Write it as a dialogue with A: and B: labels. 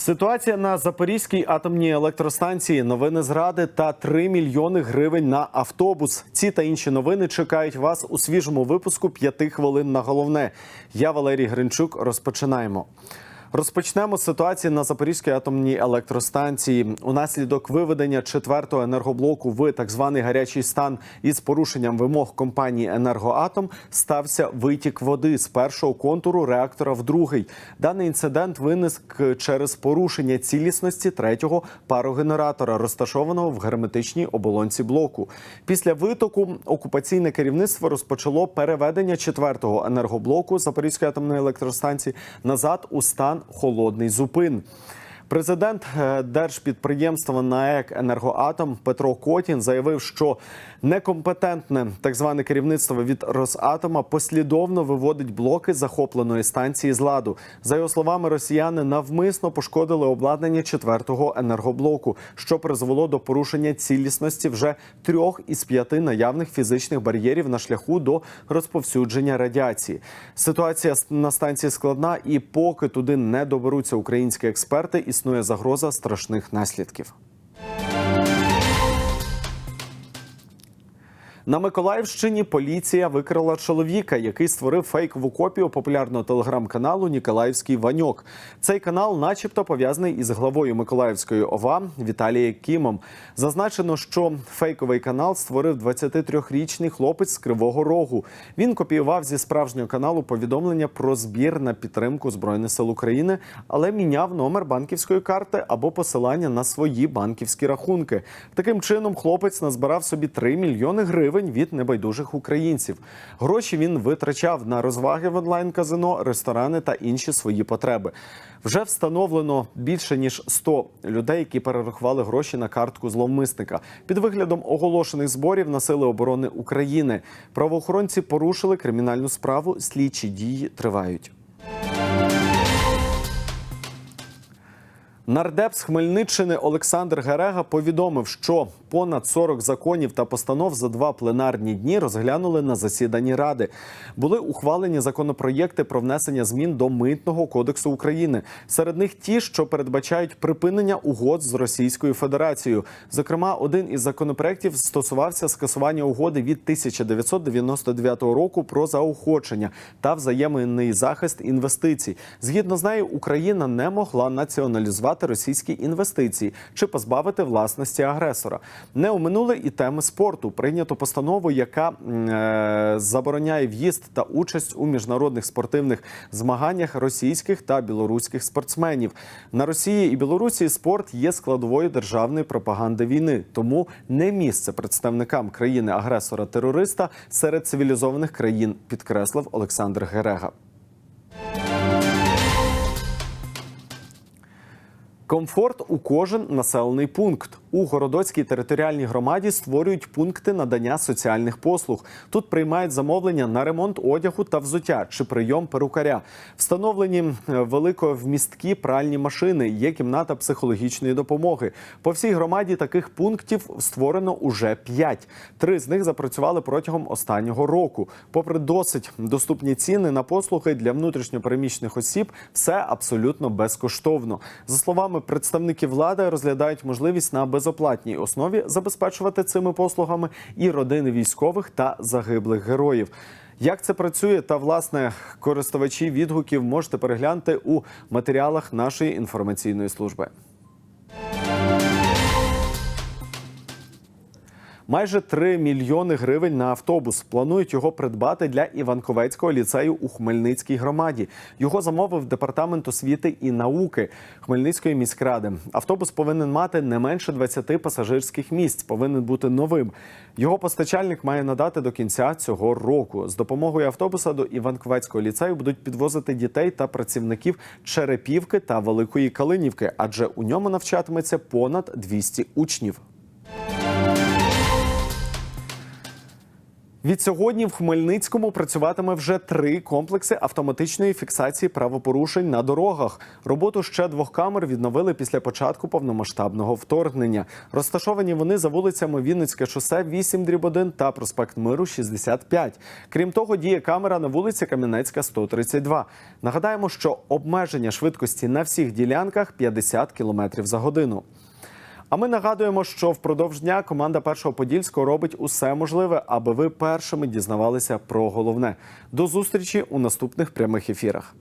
A: Ситуація на Запорізькій атомній електростанції, новини зради та 3 мільйони гривень на автобус. Ці та інші новини чекають вас у свіжому випуску «5 хвилин на головне. Я Валерій Гринчук. Розпочинаємо. Розпочнемо з ситуації на Запорізькій атомній електростанції. Унаслідок виведення четвертого енергоблоку в так званий гарячий стан із порушенням вимог компанії Енергоатом стався витік води з першого контуру реактора в другий. Даний інцидент виник через порушення цілісності третього парогенератора, розташованого в герметичній оболонці блоку. Після витоку окупаційне керівництво розпочало переведення четвертого енергоблоку Запорізької атомної електростанції назад у стан холодний зупин. Президент е, держпідприємства НАЕК Енергоатом Петро Котін заявив, що некомпетентне так зване керівництво від Росатома послідовно виводить блоки захопленої станції з ладу. За його словами, росіяни навмисно пошкодили обладнання четвертого енергоблоку, що призвело до порушення цілісності вже трьох із п'яти наявних фізичних бар'єрів на шляху до розповсюдження радіації. Ситуація на станції складна, і поки туди не доберуться українські експерти, існує загроза страшних наслідків. На Миколаївщині поліція викрила чоловіка, який створив фейкову копію популярного телеграм-каналу Ніколаївський Ваньок. Цей канал, начебто, пов'язаний із главою Миколаївської ОВА Віталієм Кімом. Зазначено, що фейковий канал створив 23-річний хлопець з Кривого Рогу. Він копіював зі справжнього каналу повідомлення про збір на підтримку збройних сил України, але міняв номер банківської карти або посилання на свої банківські рахунки. Таким чином, хлопець назбирав собі 3 мільйони гривень від небайдужих українців. Гроші він витрачав на розваги в онлайн-казино, ресторани та інші свої потреби. Вже встановлено більше ніж 100 людей, які перерахували гроші на картку зловмисника. Під виглядом оголошених зборів на сили оборони України правоохоронці порушили кримінальну справу. Слідчі дії тривають. Нардеп з Хмельниччини Олександр Герега повідомив, що понад 40 законів та постанов за два пленарні дні розглянули на засіданні ради. Були ухвалені законопроєкти про внесення змін до митного кодексу України. Серед них ті, що передбачають припинення угод з Російською Федерацією. Зокрема, один із законопроєктів стосувався скасування угоди від 1999 року про заохочення та взаємний захист інвестицій. Згідно з нею, Україна не могла націоналізувати російські інвестиції чи позбавити власності агресора. Не оминули і теми спорту. Прийнято постанову, яка е, забороняє в'їзд та участь у міжнародних спортивних змаганнях російських та білоруських спортсменів. На Росії і Білорусі спорт є складовою державної пропаганди війни, тому не місце представникам країни-агресора терориста серед цивілізованих країн, підкреслив Олександр Герега. Комфорт у кожен населений пункт у городоцькій територіальній громаді створюють пункти надання соціальних послуг. Тут приймають замовлення на ремонт одягу та взуття чи прийом перукаря. Встановлені е, великовмісткі пральні машини. Є кімната психологічної допомоги. По всій громаді таких пунктів створено уже п'ять. Три з них запрацювали протягом останнього року. Попри досить доступні ціни на послуги для внутрішньопереміщених осіб, все абсолютно безкоштовно. За словами представників влади, розглядають можливість на безоплатній основі забезпечувати цими послугами і родини військових та загиблих героїв. Як це працює, та власне користувачі відгуків можете переглянути у матеріалах нашої інформаційної служби. Майже 3 мільйони гривень на автобус. Планують його придбати для Іванковецького ліцею у Хмельницькій громаді. Його замовив департамент освіти і науки Хмельницької міськради. Автобус повинен мати не менше 20 пасажирських місць. Повинен бути новим. Його постачальник має надати до кінця цього року. З допомогою автобуса до Іванковецького ліцею будуть підвозити дітей та працівників Черепівки та Великої Калинівки, адже у ньому навчатиметься понад 200 учнів. Відсьогодні в Хмельницькому працюватиме вже три комплекси автоматичної фіксації правопорушень на дорогах. Роботу ще двох камер відновили після початку повномасштабного вторгнення. Розташовані вони за вулицями Вінницьке шосе 8 дріб 1 та проспект Миру 65. Крім того, діє камера на вулиці Кам'янецька 132. Нагадаємо, що обмеження швидкості на всіх ділянках 50 км за годину. А ми нагадуємо, що впродовж дня команда першого подільського робить усе можливе, аби ви першими дізнавалися про головне. До зустрічі у наступних прямих ефірах.